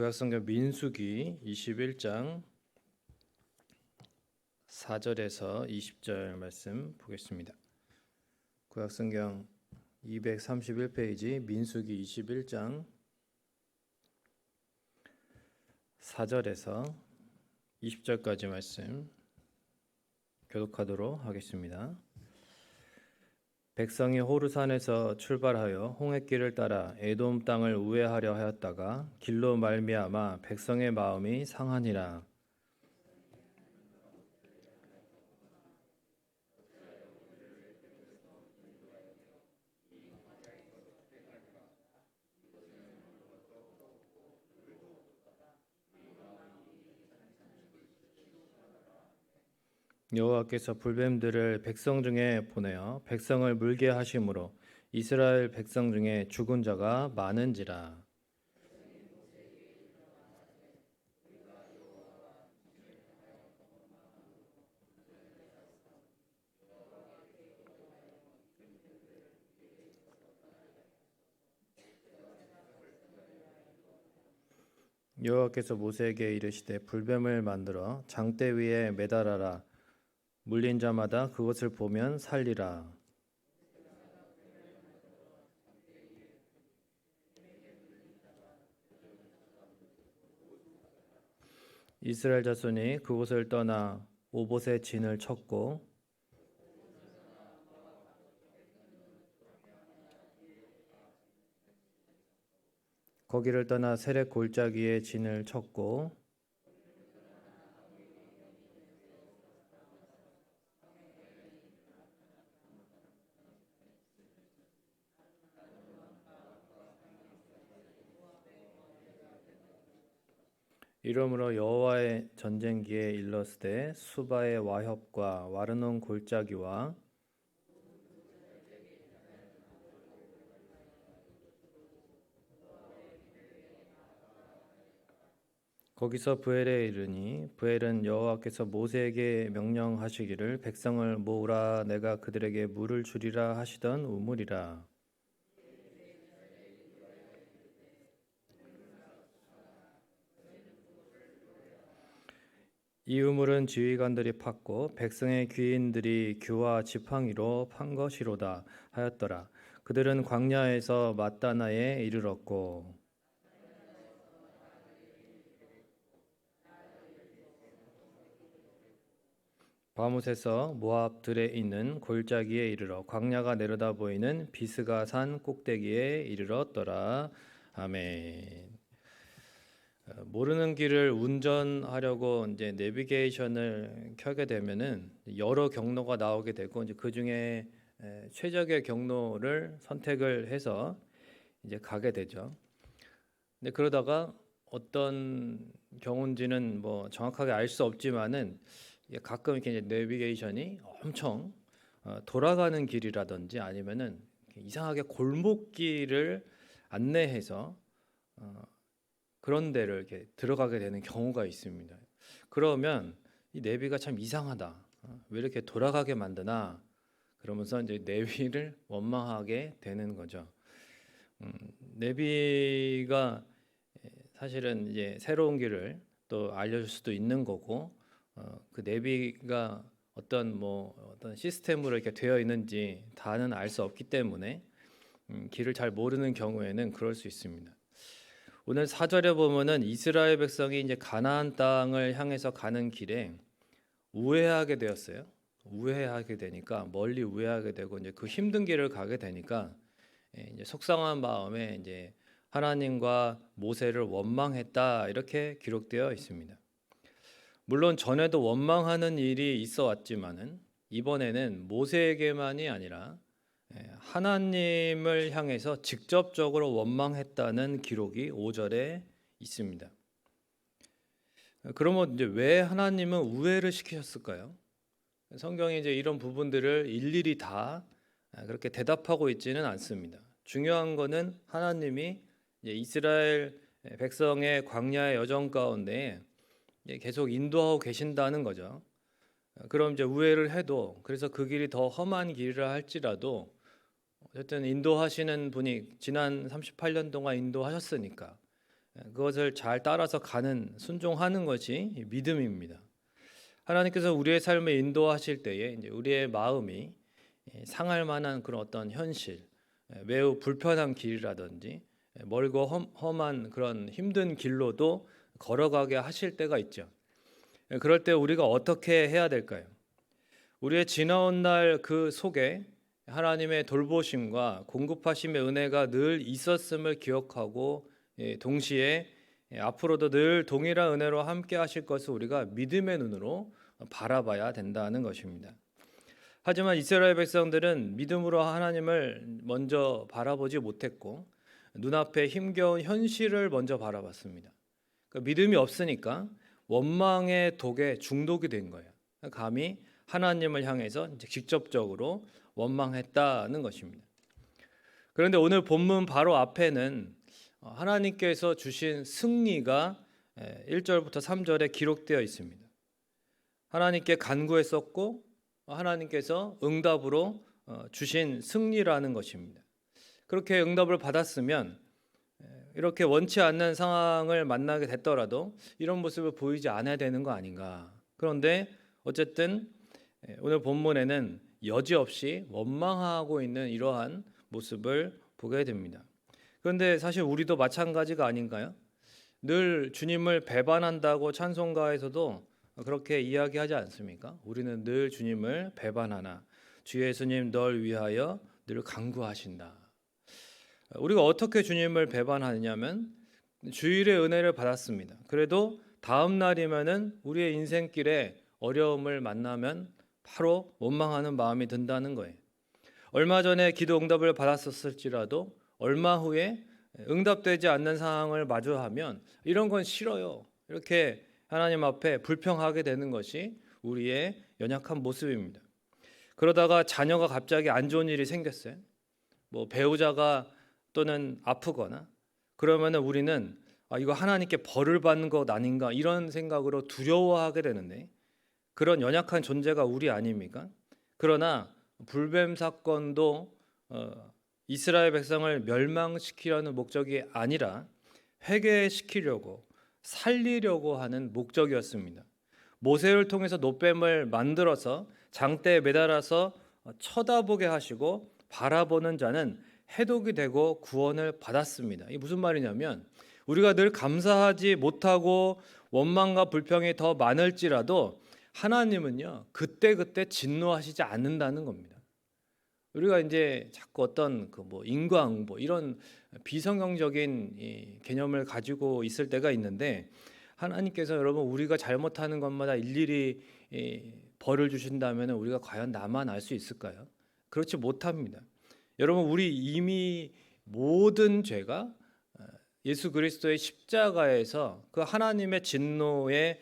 구약성경 민수기 21장 4절에서 20절 말씀 보겠습니다. 구약성경 231페이지 민수기 21장 4절에서 20절까지 말씀 교독하도록 하겠습니다. 백성이 호르산에서 출발하여 홍해길을 따라 에돔 땅을 우회하려 하였다가 길로 말미암아 백성의 마음이 상하니라. 여호와께서 불뱀들을 백성 중에 보내어 백성을 물게 하심으로 이스라엘 백성 중에 죽은 자가 많은지라. 여호와께서 모세에게 이르시되 불뱀을 만들어 장대 위에 매달아라 물린 자마다 그것을 보면 살리라. 이스라엘 자손이 그곳을 떠나 오봇의 진을 쳤고 거기를 떠나 세렉 골짜기에 진을 쳤고 이러므로 여호와의 전쟁기에 일렀으되 수바의 와협과 와르논 골짜기와 거기서 부엘에 이르니 부엘은 여호와께서 모세에게 명령하시기를 백성을 모으라 내가 그들에게 물을 주리라 하시던 우물이라 이 우물은 지휘관들이 팠고 백성의 귀인들이 규와 지팡이로 판 것이로다 하였더라. 그들은 광야에서 마따나에 이르렀고 바못에서 모압들에 있는 골짜기에 이르러 광야가 내려다 보이는 비스가 산 꼭대기에 이르렀더라. 아멘. 어, 모르는 길을 운전하려고 이제 내비게이션을 켜게 되면은 여러 경로가 나오게 되고 이제 그 중에 최적의 경로를 선택을 해서 이제 가게 되죠. 근데 그러다가 어떤 경우인지는 뭐 정확하게 알 수 없지만은 가끔 이렇게 내비게이션이 엄청 어, 돌아가는 길이라든지 아니면은 이상하게 골목길을 안내해서 어, 그런 데를 이렇게 들어가게 되는 경우가 있습니다. 그러면 이 내비가 참 이상하다. 어, 왜 이렇게 돌아가게 만드나? 그러면서 이제 내비를 원망하게 되는 거죠. 음, 내비가 사실은 이제 새로운 길을 또 알려줄 수도 있는 거고, 어, 그 내비가 어떤 뭐 어떤 시스템으로 이렇게 되어 있는지 다는 알 수 없기 때문에 음, 길을 잘 모르는 경우에는 그럴 수 있습니다. 오늘 사절에 보면은 이스라엘 백성이 이제 가나안 땅을 향해서 가는 길에 우회하게 되었어요. 우회하게 되니까 멀리 우회하게 되고 이제 그 힘든 길을 가게 되니까 예, 이제 속상한 마음에 이제 하나님과 모세를 원망했다 이렇게 기록되어 있습니다. 물론 전에도 원망하는 일이 있어 왔지만은 이번에는 모세에게만이 아니라 예, 하나님을 향해서 직접적으로 원망했다는 기록이 5절에 있습니다. 그러면 이제 왜 하나님은 우회를 시키셨을까요? 성경이 이제 이런 부분들을 일일이 다 그렇게 대답하고 있지는 않습니다. 중요한 것은 하나님이 이스라엘 백성의 광야의 여정 가운데 계속 인도하고 계신다는 거죠. 그럼 이제 우회를 해도 그래서 그 길이 더 험한 길이라 할지라도 어쨌든 인도하시는 분이 지난 38년 동안 인도하셨으니까 그것을 잘 따라서 가는 순종하는 것이 믿음입니다. 하나님께서 우리의 삶을 인도하실 때에 이제 우리의 마음이 상할 만한 그런 어떤 현실, 매우 불편한 길이라든지 멀고 험, 험한 그런 힘든 길로도 걸어가게 하실 때가 있죠. 그럴 때 우리가 어떻게 해야 될까요? 우리의 지나온 날 그 속에 하나님의 돌보심과 공급하심의 은혜가 늘 있었음을 기억하고 예, 동시에 예, 앞으로도 늘 동일한 은혜로 함께 하실 것을 우리가 믿음의 눈으로 바라봐야 된다는 것입니다. 하지만 이스라엘 백성들은 믿음으로 하나님을 먼저 바라보지 못했고 눈앞에 힘겨운 현실을 먼저 바라봤습니다. 그러니까 믿음이 없으니까 원망의 독에 중독이 된 거예요. 감히 하나님을 향해서 직접적으로 원망했다는 것입니다. 그런데 오늘 본문 바로 앞에는 하나님께서 주신 승리가 1절부터 3절에 기록되어 있습니다. 하나님께 간구했었고 하나님께서 응답으로 어, 주신 승리라는 것입니다. 그렇게 응답을 받았으면 이렇게 원치 않는 상황을 만나게 됐더라도 이런 모습을 보이지 않아야 되는 거 아닌가. 그런데 어쨌든 오늘 본문에는 여지없이 원망하고 있는 이러한 모습을 보게 됩니다. 그런데 사실 우리도 마찬가지가 아닌가요? 늘 주님을 배반한다고 찬송가에서도 그렇게 이야기하지 않습니까? 우리는 늘 주님을 배반하나 주 예수님 널 위하여 늘 간구하신다. 우리가 어떻게 주님을 배반하느냐면 주일의 은혜를 받았습니다. 그래도 다음 날이면은 우리의 인생길에 어려움을 만나면 바로 원망하는 마음이 든다는 거예요. 얼마 전에 기도 응답을 받았었을지라도 얼마 후에 응답되지 않는 상황을 마주하면 이런 건 싫어요. 이렇게 하나님 앞에 불평하게 되는 것이 우리의 연약한 모습입니다. 그러다가 자녀가 갑자기 안 좋은 일이 생겼어요. 뭐 배우자가 또는 아프거나 그러면 우리는 아, 이거 하나님께 벌을 받는 것 아닌가 이런 생각으로 두려워하게 되는데 그런 연약한 존재가 우리 아닙니까? 그러나 불뱀 사건도 어, 이스라엘 백성을 멸망시키려는 목적이 아니라 회개시키려고 살리려고 하는 목적이었습니다. 모세를 통해서 노뱀을 만들어서 장대에 매달아서 쳐다보게 하시고 바라보는 자는 해독이 되고 구원을 받았습니다. 이게 무슨 말이냐면 우리가 늘 감사하지 못하고 원망과 불평이 더 많을지라도 하나님은요 그때 그때 진노하시지 않는다는 겁니다. 우리가 이제 자꾸 어떤 그 뭐 인과응보 이런 비성경적인 개념을 가지고 있을 때가 있는데 하나님께서 여러분 우리가 잘못하는 것마다 일일이 벌을 주신다면 우리가 과연 나만 알 수 있을까요? 그렇지 못합니다. 여러분 우리 이미 모든 죄가 어, 예수 그리스도의 십자가에서 그 하나님의 진노의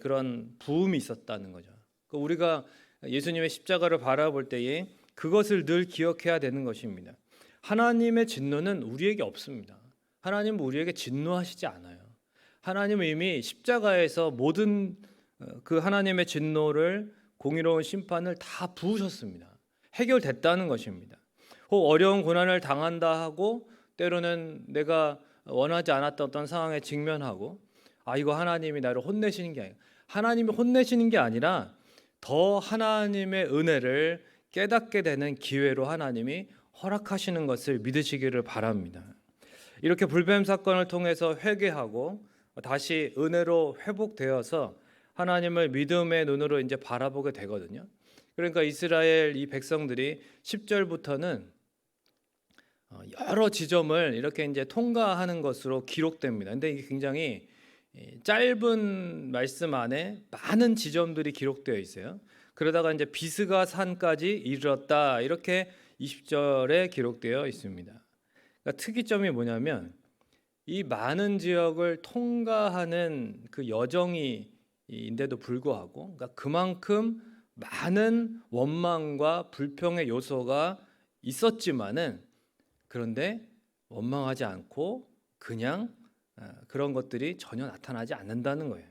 그런 부음이 있었다는 거죠. 그 우리가 예수님의 십자가를 바라볼 때에 그것을 늘 기억해야 되는 것입니다. 하나님의 진노는 우리에게 없습니다. 하나님은 우리에게 진노하시지 않아요. 하나님은 이미 십자가에서 모든 어, 그 하나님의 진노를 공의로운 심판을 다 부으셨습니다. 해결됐다는 것입니다. 혹 어려운 고난을 당한다 하고 때로는 내가 원하지 않았던 어떤 상황에 직면하고 아 이거 하나님이 나를 혼내시는 게 아니라 하나님이 혼내시는 게 아니라 더 하나님의 은혜를 깨닫게 되는 기회로 하나님이 허락하시는 것을 믿으시기를 바랍니다. 이렇게 불뱀 사건을 통해서 회개하고 다시 은혜로 회복되어서 하나님을 믿음의 눈으로 이제 바라보게 되거든요. 그러니까 이스라엘 이 백성들이 10절부터는 어, 여러 지점을 이렇게 이제 통과하는 것으로 기록됩니다. 근데 이게 굉장히 짧은 말씀 안에 많은 지점들이 기록되어 있어요. 그러다가 이제 비스가 산까지 이르렀다 이렇게 20절에 기록되어 있습니다. 그러니까 특이점이 뭐냐면 이 많은 지역을 통과하는 그 여정이 인데도 불구하고 그러니까 그만큼 많은 원망과 불평의 요소가 있었지만은 그런데 원망하지 않고 그냥 어, 그런 것들이 전혀 나타나지 않는다는 거예요.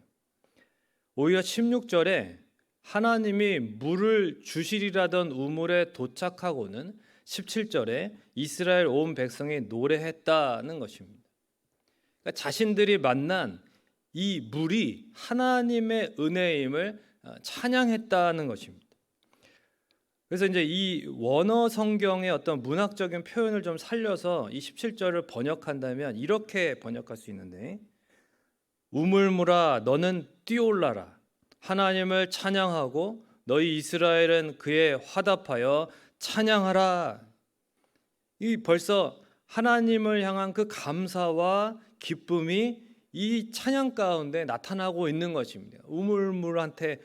오히려 16절에 하나님이 물을 주시리라던 우물에 도착하고는 17절에 이스라엘 온 백성이 노래했다는 것입니다. 그러니까 자신들이 만난 이 물이 하나님의 은혜임을 어, 찬양했다는 것입니다. 그래서 이제 이 원어 성경의 어떤 문학적인 표현을 좀 살려서 이 17절을 번역한다면 이렇게 번역할 수 있는데 우물물아 너는 뛰어올라라 하나님을 찬양하고 너희 이스라엘은 그의 화답하여 찬양하라 이 벌써 하나님을 향한 그 감사와 기쁨이 이 찬양 가운데 나타나고 있는 것입니다. 우물물한테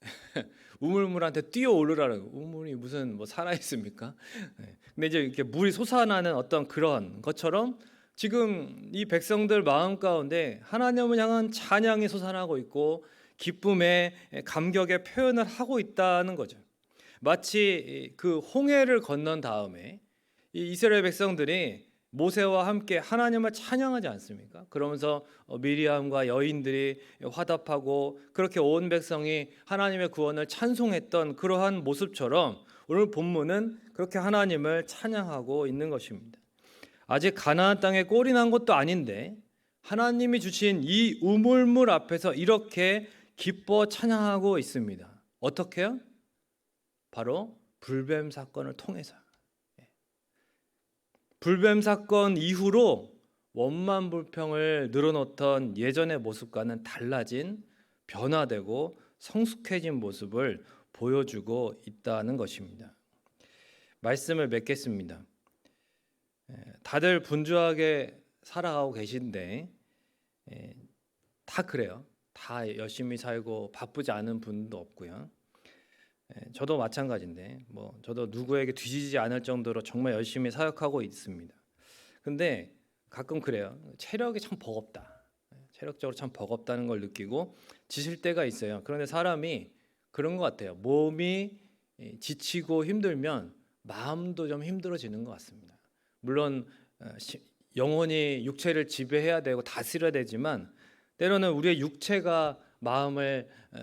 우물물한테 뛰어오르라는 우물이 무슨 뭐 살아 있습니까? 네. 근데 이제 이렇게 물이 솟아나는 어떤 그런 것처럼 지금 이 백성들 마음 가운데 하나님을 향한 찬양이 솟아나고 있고 기쁨의 감격의 표현을 하고 있다는 거죠. 마치 그 홍해를 건넌 다음에 이 이스라엘 백성들이 모세와 함께 하나님을 찬양하지 않습니까? 그러면서 어, 미리암과 여인들이 화답하고 그렇게 온 백성이 하나님의 구원을 찬송했던 그러한 모습처럼 오늘 본문은 그렇게 하나님을 찬양하고 있는 것입니다. 아직 가나안 땅에 꼴이 난 것도 아닌데 하나님이 주신 이 우물물 앞에서 이렇게 기뻐 찬양하고 있습니다. 어떻게요? 바로 불뱀 사건을 통해서. 불뱀 사건 이후로 원만 불평을 늘어놓던 예전의 모습과는 달라진 변화되고 성숙해진 모습을 보여주고 있다는 것입니다. 말씀을 맺겠습니다. 다들 분주하게 살아가고 계신데 다 그래요. 다 열심히 살고 바쁘지 않은 분도 없고요. 예, 저도 마찬가지인데 뭐 저도 누구에게 뒤지지 않을 정도로 정말 열심히 사역하고 있습니다. 근데 가끔 그래요. 체력이 참 버겁다. 예, 체력적으로 참 버겁다는 걸 느끼고 지칠 때가 있어요. 그런데 사람이 그런 것 같아요. 몸이 예, 지치고 힘들면 마음도 좀 힘들어지는 것 같습니다. 물론 어, 영혼이 육체를 지배해야 되고 다스려야 되지만 때로는 우리의 육체가 마음을 어,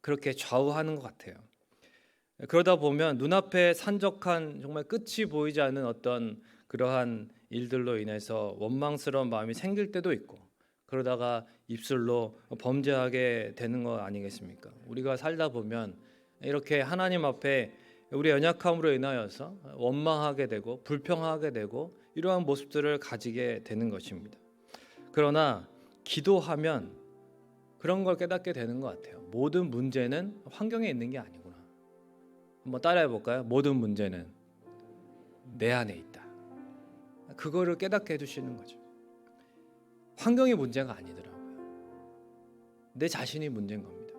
그렇게 좌우하는 것 같아요. 그러다 보면 눈앞에 산적한 정말 끝이 보이지 않는 어떤 그러한 일들로 인해서 원망스러운 마음이 생길 때도 있고 그러다가 입술로 범죄하게 되는 거 아니겠습니까? 우리가 살다 보면 이렇게 하나님 앞에 우리 연약함으로 인하여서 원망하게 되고 불평하게 되고 이러한 모습들을 가지게 되는 것입니다. 그러나 기도하면 그런 걸 깨닫게 되는 것 같아요. 모든 문제는 환경에 있는 게 아니고 한번 따라해 볼까요? 모든 문제는 내 안에 있다. 그거를 깨닫게 해주시는 거죠. 환경이 문제가 아니더라고요. 내 자신이 문제인 겁니다.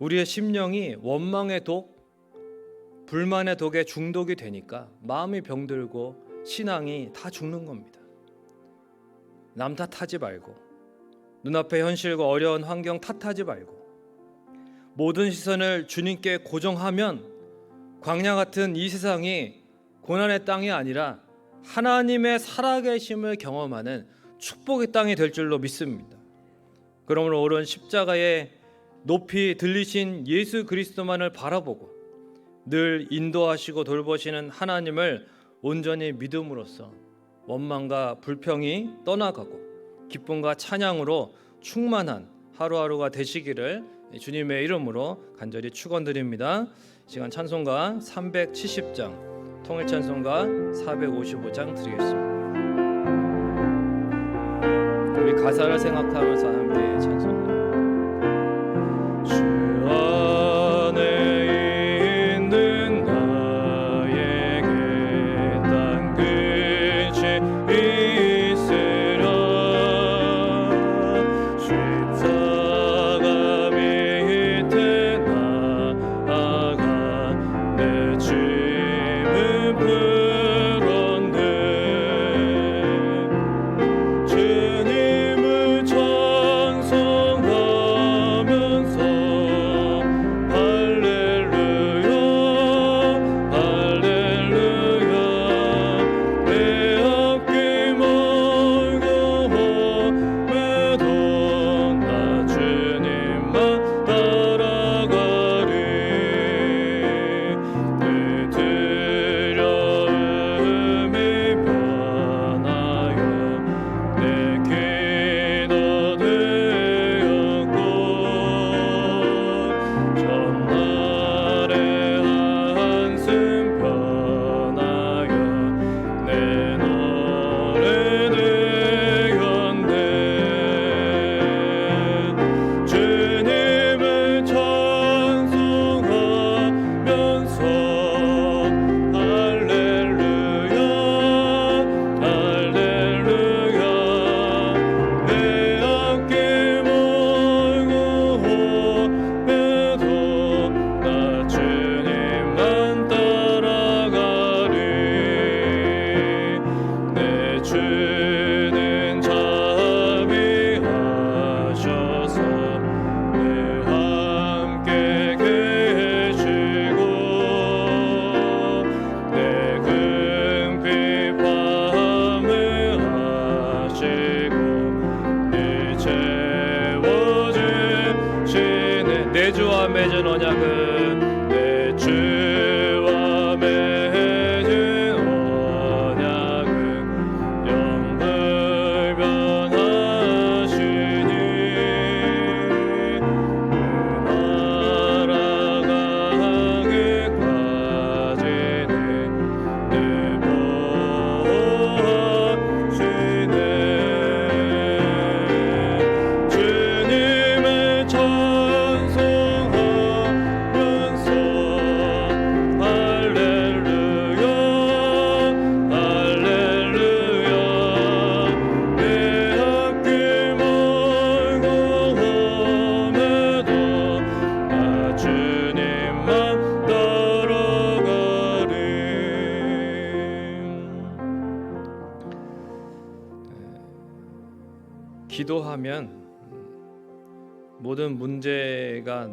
우리의 심령이 원망의 독, 불만의 독에 중독이 되니까 마음이 병들고 신앙이 다 죽는 겁니다. 남 탓하지 말고 눈앞의 현실과 어려운 환경 탓하지 말고 모든 시선을 주님께 고정하면 광야 같은 이 세상이 고난의 땅이 아니라 하나님의 살아계심을 경험하는 축복의 땅이 될 줄로 믿습니다. 그러므로 오른 십자가에 높이 들리신 예수 그리스도만을 바라보고 늘 인도하시고 돌보시는 하나님을 온전히 믿음으로써 원망과 불평이 떠나가고 기쁨과 찬양으로 충만한 하루하루가 되시기를 주님의 이름으로 간절히 축원드립니다. 시간 찬송가 370장, 통일 찬송가 455장 드리겠습니다. 우리 가사를 생각하면서 함께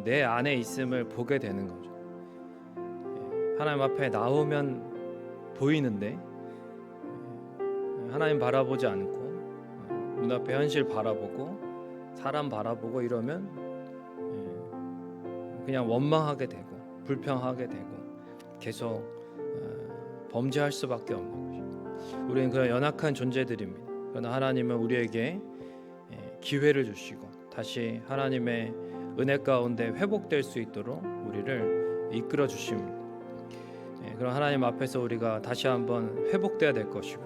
내 안에 있음을 보게 되는 거죠. 예, 하나님 앞에 나오면 보이는데 예, 하나님 바라보지 않고 어, 눈앞에 현실 바라보고 사람 바라보고 이러면 예, 그냥 원망하게 되고 불평하게 되고 계속 어, 범죄할 수밖에 없는 것이죠. 우리는 그런 연약한 존재들입니다. 그러나 하나님은 우리에게 예, 기회를 주시고 다시 하나님의 은혜 가운데 회복될 수 있도록 우리를 이끌어 주십니다. 예, 그럼 하나님 앞에서 우리가 다시 한번 회복돼야 될 것이고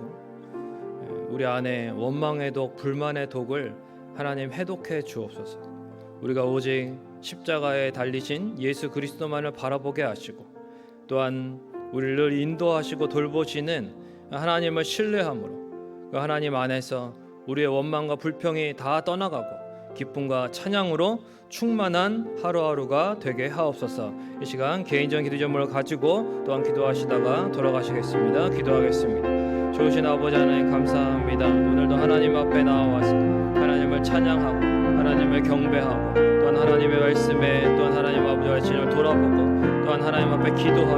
예, 우리 안에 원망의 독, 불만의 독을 하나님 해독해 주옵소서. 우리가 오직 십자가에 달리신 예수 그리스도만을 바라보게 하시고 또한 우리를 인도하시고 돌보시는 하나님을 신뢰함으로 그 하나님 안에서 우리의 원망과 불평이 다 떠나가고 기쁨과 찬양으로 충만한 하루하루가 되게 하옵소서. 이 시간 개인적인 기도 제목을 가지고 또한 기도하시다가 돌아가시겠습니다. 기도하겠습니다. 좋으신 아버지 하나님 감사합니다. 오늘도 하나님 앞에 나와서 하나님을 찬양하고 하나님을 경배하고 또한 하나님의 말씀에 또한 하나님 아버지의 진을 돌아보고 또한 하나님 앞에 기도하며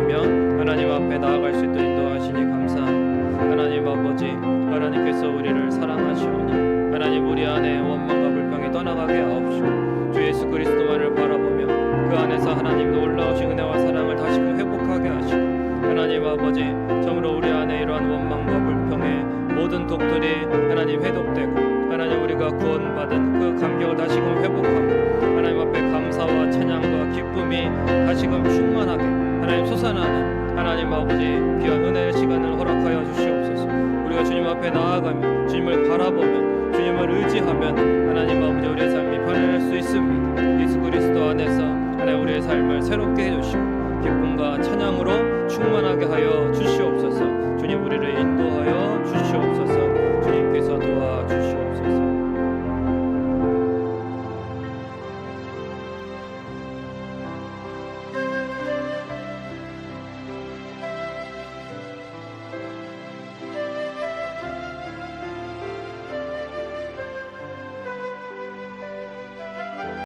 앞에 나아가며 주님을 바라보며 주님을 의지하면 하나님 아버지 우리의 삶이 변할 수 있습니다. 예수 그리스도 안에서 하나님 우리의 삶을 새롭게 해주시고 기쁨과 찬양으로 충만하게 하여 주시옵소서